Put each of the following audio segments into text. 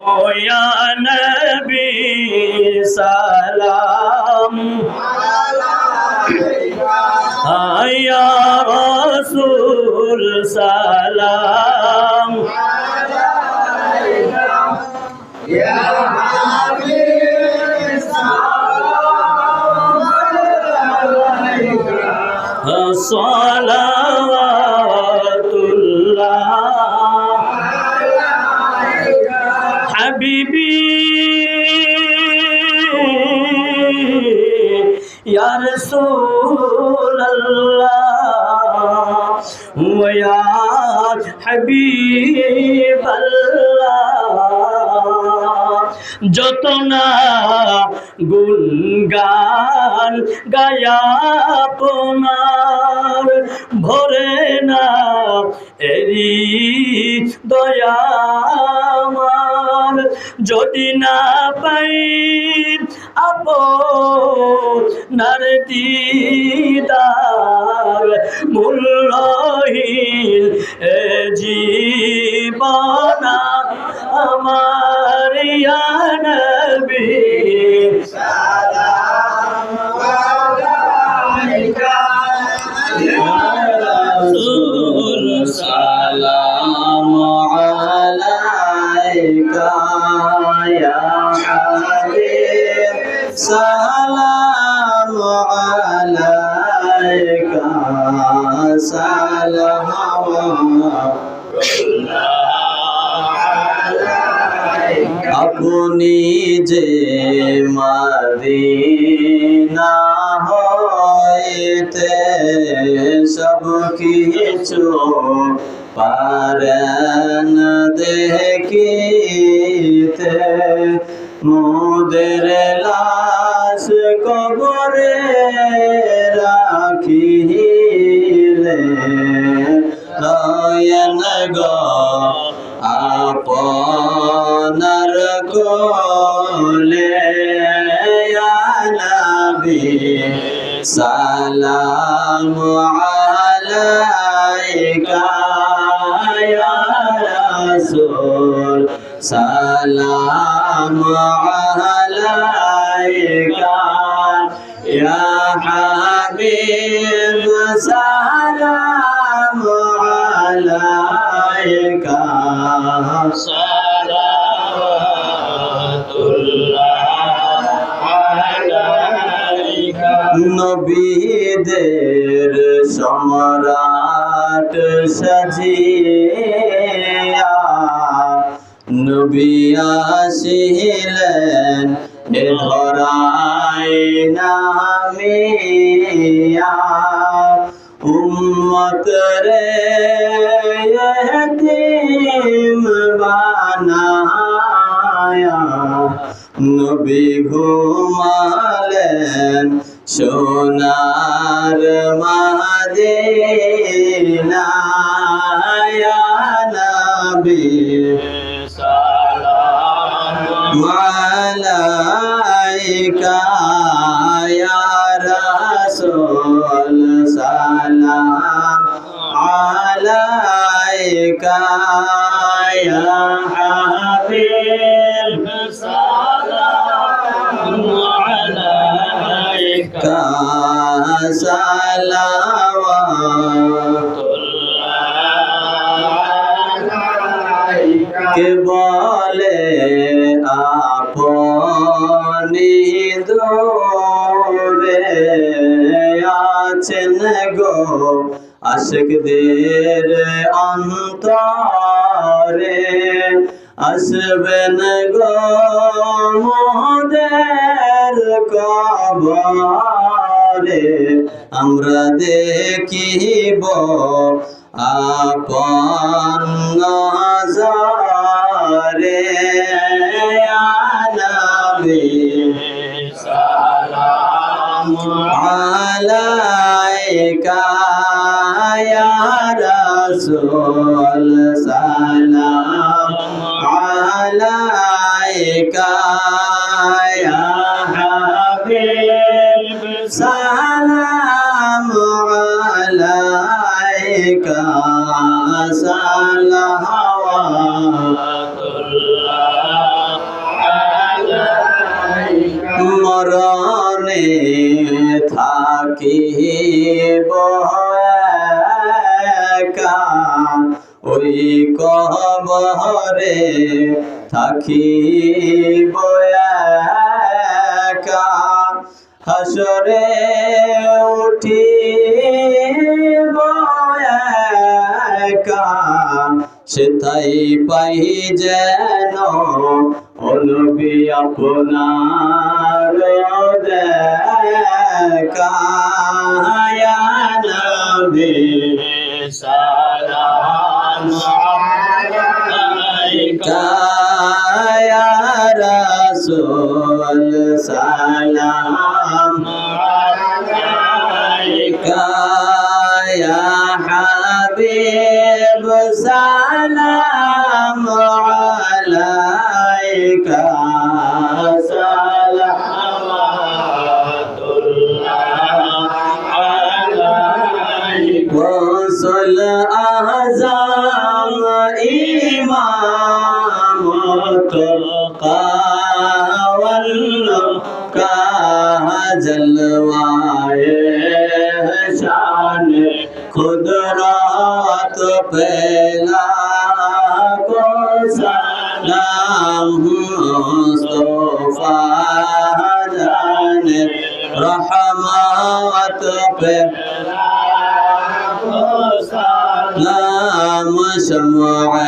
يا نبي سلام يا رسول سلام صلوات ويا حبيب الله যত না গুনগান গায়া আপনার ভরে না এরি দয়ামার যদি না পাই আপনার দিদার মূল্যহীন এ জীবনা আমার নবী আলাইকা সালাম আপনি যে মাদিনা হইতে সব কিছু পারেন দেখিতে মোদের আপনার কোলে নবী সালাম আলাইকা ইয়া রাসূল সালাম আলাইকা ইয়া হাবিব সালাম আলাইকা। নবীদের সম্রাট সাজিয়া নবী আসিলেন ধরায় নামিয়া। উম্মত রে এতিম বানায়া। নবী ঘুমালেন সোনার মাদিনায়। নবী সালাম মালাইকা রাসূল সালাম আলাইকা ইয়া হাবিব সালাম আলাইকা সালাওয়াত কে বলে আছেন গো আশকদের অন্তরে। আসবেন গো মোদের কবরে। আমরা দেখিব আপন নজরে। আনবী সালাম ইয়া রসুল সালাম আলাইকা হাবিব সালাম আলাইকা সালাম মরণে থাকি একা ওই কবরে থাকি একা হাসরে উঠি সেটাই পাই যেন অনুবি আপনার দেখা নবী সালাম আলাইকা ইয়া রাসূল का जलवाए शान खुदरात पहला को सलाम मुस्तफा जान रहमत पे सलाम शमع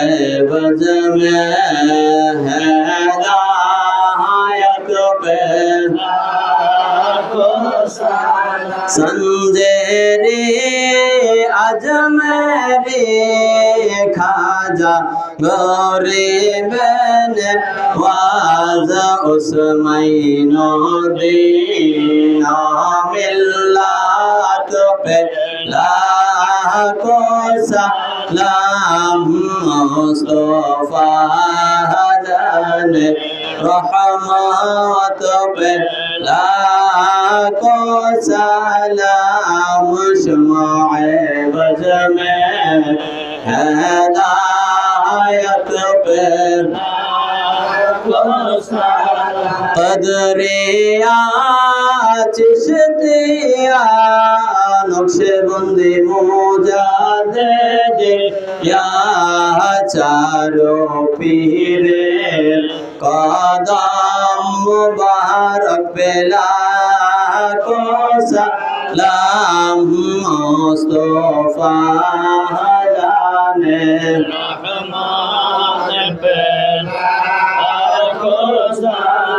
बज में है সঞ্জেরে আজমরে খাজা গরে বেন ওয়াজ উসমাইন দিন মিল্লাত পে লাখো সালাম, মুস্তফা হাজান রহমত পে লাখ लाखो सलाम शमाए बज में हदायत पे कदरिया चिश्तिया नक्शबंदी मोजा दे दे या चारो पीरे, कदम मुबारक बेला صاهران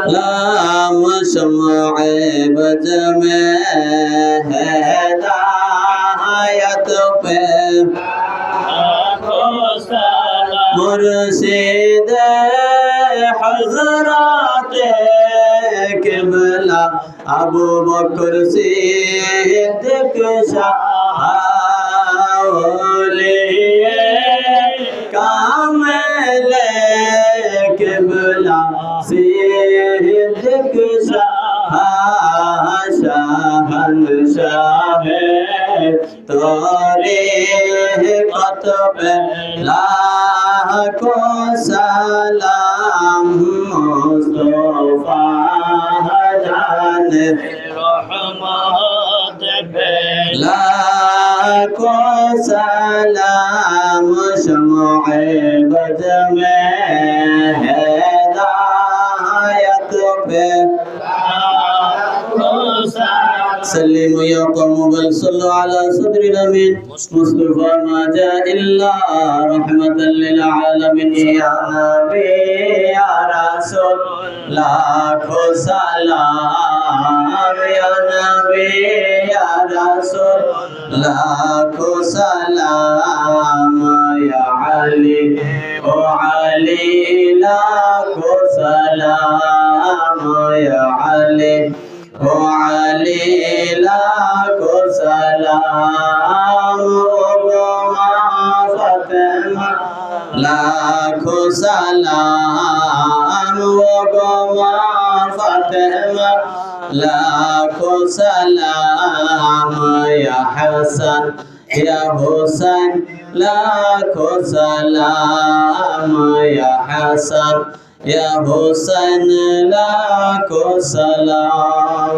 لا مشمع بجمه هداية به مرشد أبو بكر صدق شاه চলে কামলে কেবলা সিদ্দিক শাহন শাহ তোরে কত লাখো সালাম মুস্তফা জান রহমত বেলা کو سلام شمع بدمه اللهم بل صلوا على صدر الأمين مصطفى ما جاء إلا رحمة للعالمين. يا نبي يا رسول لاكو سلام. يا نبي يا رسول لاكو سلام. يا علي وعلي لاكو سلام. يا علي وعلي لا সালাম ফাতেমা লাখো সালাম ও মা ফাতেমা লাখো সালাম ইয়া হাসান ইয়া হুসাইন লাখো সালাম ইয়া হাসান ইয়া হুসাইন লাখো সালাম